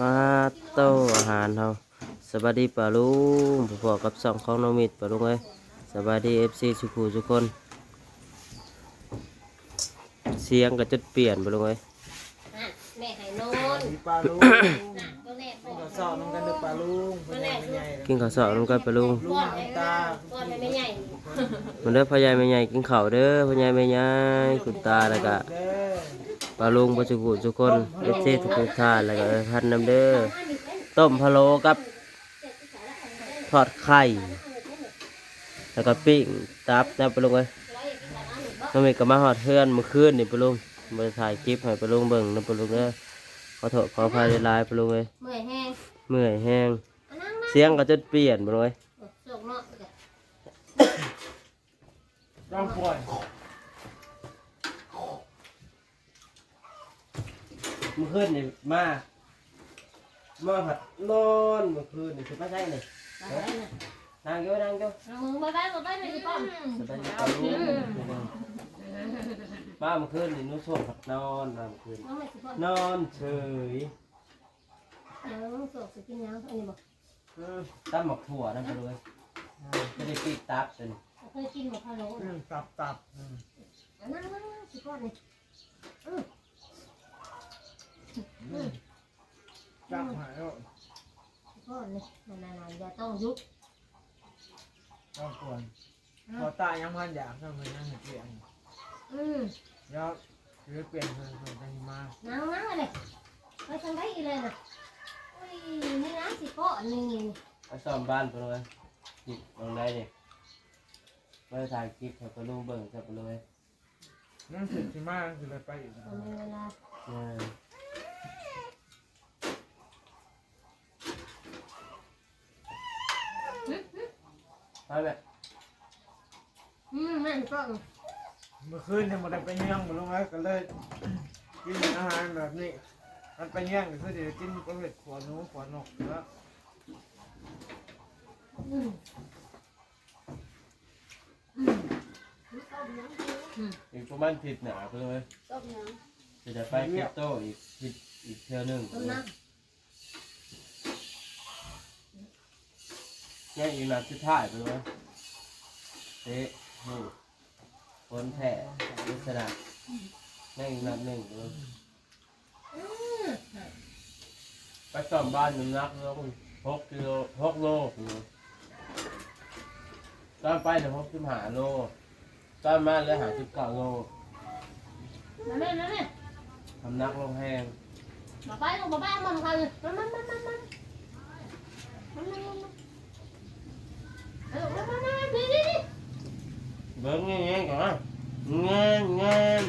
มาโต้อาหารเฮาสวัสดีป้าลุงพอๆกับสองของน้องมิดป้าลุงเอ้ยสวัสดีเอฟซีทุกผู้ทุกคน เสียงก็จุดเปลี่ยนป้าลุงเอ้ยอะแม่ให้นอนมีปลาลุงน่ะตัวแรกก็สอบน้ำกันเด้อปลาลุงเป็นใหญ่เป็นใหญ่กินข้าวสารกันป้าลุงก้อนให้ก้อนให้ไม่ใหญ่มันเด้อพ่อใหญ่แม่ใหญ่กินข้าวเด้อพ่อใหญ่แม่ใหญ่คุณตาแล้วก็ เด้อป้าลุงป้าจุกุทุกคนเอฟซีทุกท่านแล้วก็พันน้ำเด้อต้มพะโล้กับทอดไข่แล้วก็ปิ้งตับนะป้าลุงเอ้ยน้องเมย์ก็มาหอดเพื่อนเมื่อคืนนี่ปะลุงมาถ่ายคลิปให้ปะลุงเบิ่งนะปะลุงเด้อขอโทษขออภัยหลายๆปะลุงเอ้ยเมื่อยแห้งเมื่อยแห้งอันนั่งนั่งเสียงก็จนเปลี่ยนปะลุงเอ้ยโศกเนาะร่างป่วย มื่อคืนนี่มา มาหัดนอนเมื่อคืนนี่สิมาใช่นี่ไปได้น่ะนั่งอยู่นั่งอยู่เอามึงไปไปไปไปไปป้อมสบายดีปะลุงมาเมื่อคืนนี่หนุ่ส่งหัดนอนมาเมื่อคืนน้องไม่สิป้อมนอนเฉยเออโศกสิกินยังอันนี้บอกอืมตั้มหมกถั่วนั่นปะลุงเอ้ยจะได้ปีกตับตัวนี้เคยกินหมดพะโล้อืมตับตับอืมอันนั่งนั่งนั่งสิป้อมนี่ จับหายแล้วสิป้อมนี่นานๆอย่าต้องยุบร่างป่วยพอตายยังพันอยากทำไมนั่งเปลี่ยนอืมแล้วหรือเปลี่ยนเพิ่นเพิ่นจะมานั่งนั่งเลยไปทางไหนอีเลยนะอุ้ยนี่นะสิป้อนี่ไปซ่อมบ้านไปะลุงเอ้ยนี่ลงได้ดิมาถ่ายคลิปให้ปะลุงเบิ่งกับปะลุงเอ้ยนั่งสิสิมาคือเลยไปอีกแล้ว เอามีเวลาอืมไปแบบอืมแม่นป้อมเมื่อคืนยังไม่ได้ไปเยี่ยงมาลงแล้วก็เลยกินอาหารแบบนี้ มันไปเยี่ยงก็คือเดี๋ยวกินประเภทขวหนูขวนกแล้วอืมอืมอืมอีกประมาณผิดหนาไปเลยต้มยังจะจะไปเก็บโต้อีกผิดอีกเท่านึงต้มน้ แจ้อีกนัดสุดท้ายไปวะเตะหูผนแผลลักษณะแจ้งอีกนัดหนึ่งไปวไปต่อมบ้านน้ำหนักลงหกกิโลหกโลตอนไปเดี๋ยวหกสิบหาโลตอนมาแล้วหาสิบเก้าโลนั่นนี่นั่นนี่ทำนักลงแห้งมาไปลงมาบ้านมันใครมันมามามามามา เออมามามาดีดีดีเบิ้งเงี้ยก่อนเงี้ยเงี้ย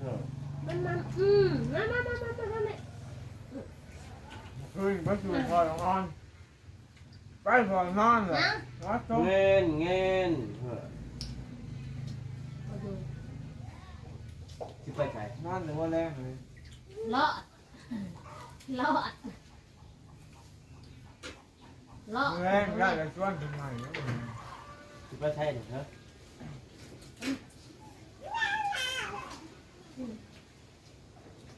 เออมันมันอืมมามามามามาแม่คืนก็คือพอลงนอนไปพอนอนเลยนะวัดตรงเงี้ยเงี้ยเออสิไปไหนนอนหรือว่าแรงเลยรอดรอด รอดแรงได้แต่ชวนถึงไหนสิไปใช่หรือเปล่า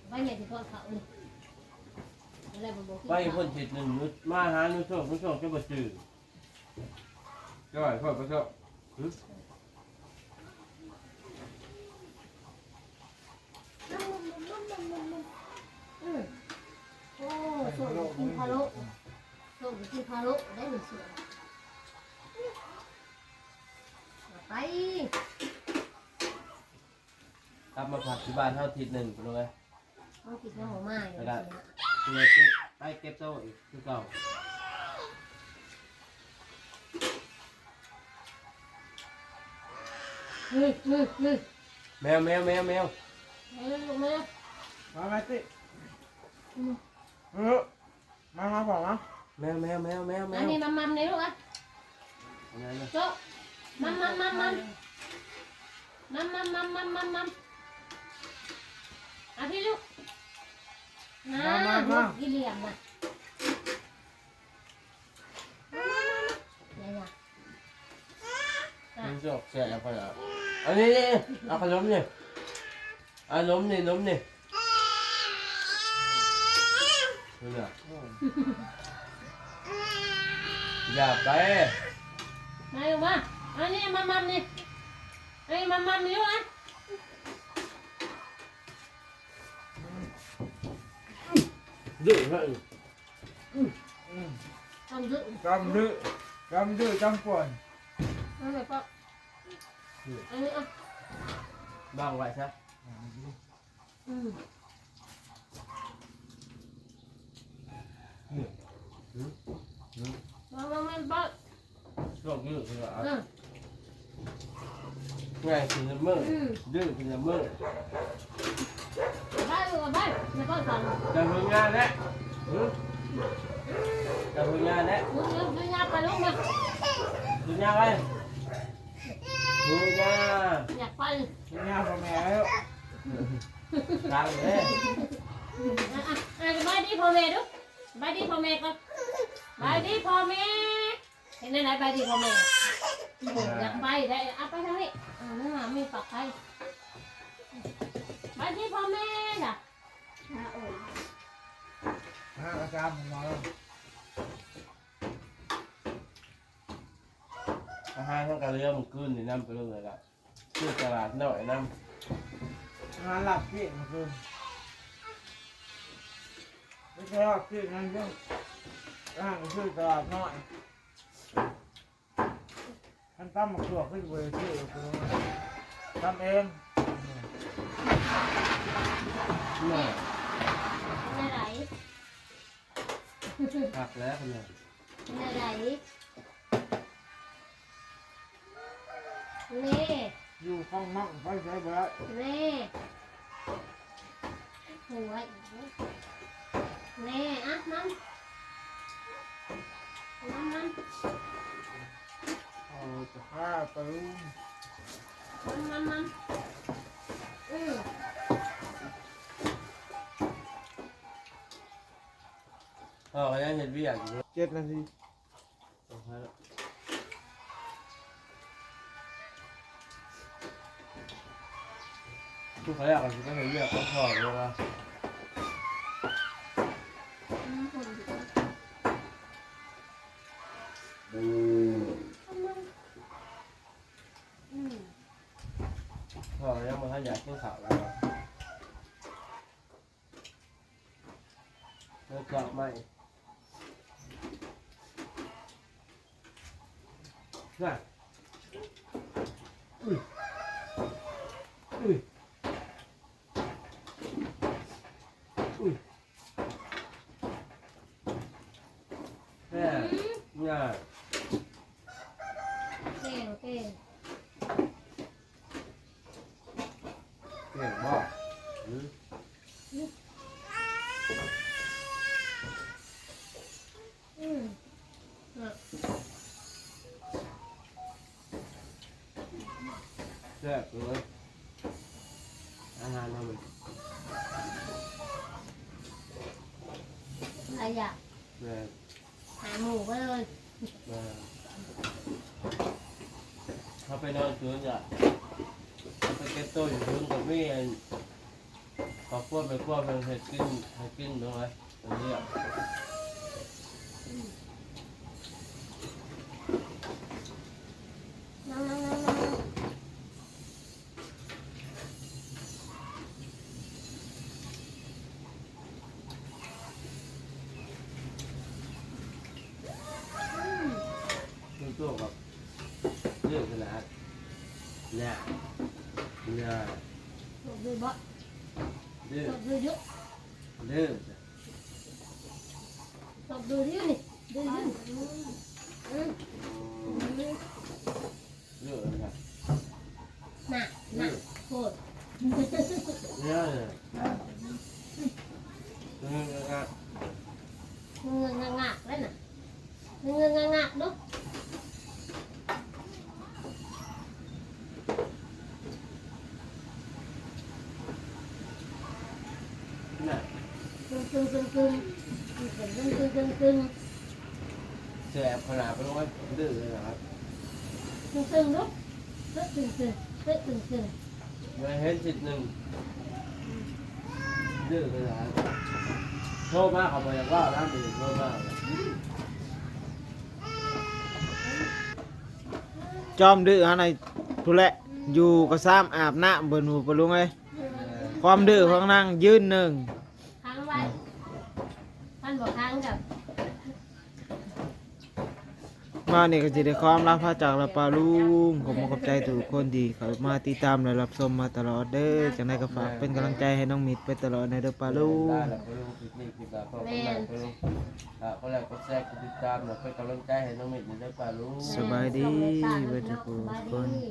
ไปเนี่ยที่พ่อเขาเลยอะไรบ่บอกไปพ่นจิตหนึ่งนุชมาหานุชโชคนุชโชคจะมาจืดก็ไหวพ่อพ่อชอบอืมโอ้ส่งกินพะโล้ ส่งกินพะโล้ได้หนึ่งส่วนไปกลับมาผัดที่บ้านเท่าทิศหนึ่งไปเลยต้องกินน้ำหอมไม้เพื่อเก็บไปเก็บโต๊ะอีกคือเก่าเฮ้ยเฮ้ยเฮ้ยแมวแมวแมวแมวเฮ้ยลงมามาไหมติเออมามาบอกนะ แมวแมวแมวแมวแมอันวนี้มันมันเลยลูกอะอันนั้นนะโจ๊ะมันมันมันมันมันมันมันมันมันมันอะพี่ลูกนะลูกกี่เหลี่ยมน่ะเนี่ยเนี่ยนุชโชคแช่ไปแล้วอันนี้นี่เอาขนมนี่เอานมนี่นมนี่นเนี่ยโ Dạ, อย่าไป này đúng không anh đi mâm mâm đi. Anh đi mâm mâm đi đúng không dự hận không dự. Cầm dự. Cầm dự trong quần không được không bằng vậy sao? Ừ. มัมันมันบ้ายืดเลยอะอืมง่ายคือละเมออืดื้อคือละเมอบ้าบ้าแะก็สั่งแต่เพิ่งงานแล้วหึแต่เพิ่งงานแล้ว ลุกลุกลุกยไปลุกมา Từ nhà đây Từ nhà อยากไป Từ nhà của mẹ đấy Đang đấy อะอะสบายดีพ่อแม่ดูสบายดีพ่อแม่ก็ บายดีพ่อแม่เห็นไหมบายดีพ่อแม่อยากไปได้อะไปทางนี้อ่านั่นน่ะมีปากไปบายดีพ่อแม่จ้ะอะโอ้ยฮะอาจารย์ผมมาแล้วอาหารทั้งกะเรือมันขึ้นในน้ำไปเลยละชื่อตลาดหน่อยน้งานหลับพี่มันคือไม่ใช่ว่าพี่นั่นเรื่อง ร่างคือตลาดน้อยท่านตั้มมาตัวขึ้นเวทีคือทำเองำน่ะในไหนหักแล้วคนเนี่ยในไหนนี่อยู่ข้างมั่งไปใช้ไปแล้วนี่หัวอีก Ừ. Ăn ăn ăn. Ừ. Ờ, cái này thịt vi ảnh. Chết là gì? Ờ, phải lắm. chú thấy là chú này vi ảnh không thở được mà. Thôi em mà thấy giặt cái sợ là Nó chọt mày. Nè Ui. Ui. Ui. Nè à? ừ. Nè แซ่บเลยอาหารทำมันอะไรอยากแม่หาหมูก็เลยแม่เขาไปนอนสวนอะเขาไปเก็บโต๊ะอยู่สวนกับแม่พอคั่วไปคั่วไปให้กินให้กินตรงไหนตรงนี้อะ Duduk. Ada. กึ่งกึ่งกึ่งกึ่งกึ่งกึ่งกึ่งกึ่งกึ่งแสบขนาดไปลงไว้ดื้อเลยนะครับกึ่งกึ่งดูกึ่งกึ่งกึ่งกึ่งกึ่งกึ่งไม่เห็นสิทธิ์หนึ่งดื้อเลยนะครับโทษมากเขาบอกอย่างว่าร้านอื่นโทษมากจอมดื้อฮะในทุเละอยู่ก็ซ้ำอาบน้ำเบิ่นหูปะลุงเอ้ยความดื้อของนางยืนหนึ่ง ค้างไว้ท่านบอกค้างกับ มาเนี่ยก็จะได้ความรักพระจากละปาลุงผมขอบใจทุกคนที่เขามาติดตามและรับชมมาตลอดเด้อจังไดก็ฝากเป็นกำลังใจให้น้องมิดไปตลอดในเด้อปาลุงได้แล้วก็รู้คลิปนี้คลิปละก็คนแรกก็รู้อะคนแรกก็แทรกติดตามแล้วเป็นกำลังใจให้น้องมิตรอยู่ด้วยป่ารู้สบายดีเว้ยทุกคนสบายดี